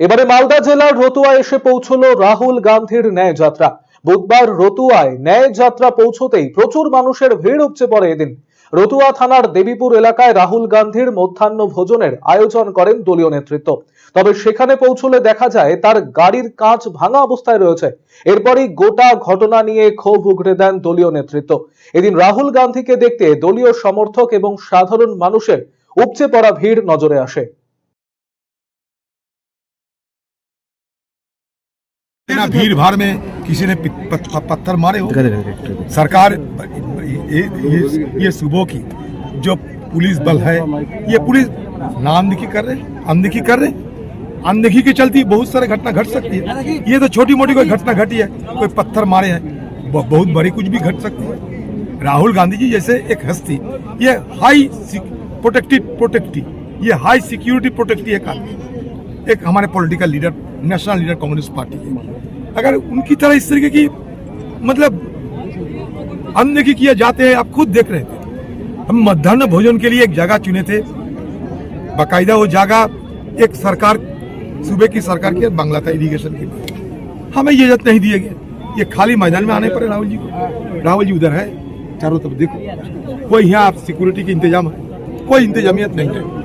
এবারে মালদা জেলার রতুয়া এসে পৌঁছলো রাহুল গান্ধীর ন্যায় যাত্রা। বুধবার রতুয়ায় ন্যায় যাত্রা পৌঁছতেই প্রচুর মানুষের ভিড় উপচে পড়ে এদিন। রতুয়া থানার দেবীপুর এলাকায় রাহুল গান্ধীর মধ্যাহ্ন ভোজনের আয়োজন করেন দলীয় নেতৃত্ব। তবে সেখানে পৌঁছলে দেখা যায়, তার গাড়ির কাঁচ ভাঙা অবস্থায় রয়েছে। এরপরই গোটা ঘটনা নিয়ে ক্ষোভ উগড়ে দেন দলীয় নেতৃত্ব। এদিন রাহুল গান্ধীকে দেখতে দলীয় সমর্থক এবং সাধারণ মানুষের উপচে পড়া ভিড় নজরে আসে। ना भीड़ भाड़ में किसी ने पत्थर मारे हो। सरकार ये ये ये सुबह की जो पुलिस बल है ये पुलिस नाम देखी कर रहे अनदेखी कर रहे अनदेखी के चलती बहुत सारे घटना घट सकती है। ये तो छोटी मोटी कोई घटना घटी है कोई पत्थर मारे हैं बहुत बड़ी कुछ भी घट सकती है। राहुल गांधी जी जैसे एक हस्ती ये हाई प्रोटेक्टिव प्रोटेक्टिव ये हाई सिक्योरिटी प्रोटेक्टिव एक आदमी एक हमारे political leader national leader communist party है अगर उनकी तरह इस तरीके की मतलब अनदेखी किए जाते हैं, आप खुद देख रहे थे। हम मध्यान्ह भोजन के लिए एक जगह चुने थे। बाकायदा वो जगह एक सरकार, सूबे की सरकार की बांग्ला था इरिगेशन के हमें ये इजाज़त नहीं दिए गए ये खाली मैदान में आने पड़े राहुल जी को। राहुल जी उधर है, चारों तरफ़ देखो। कोई यहाँ आप सिक्योरिटी की इंतज़ाम है, कोई इंतजामियत नहीं है।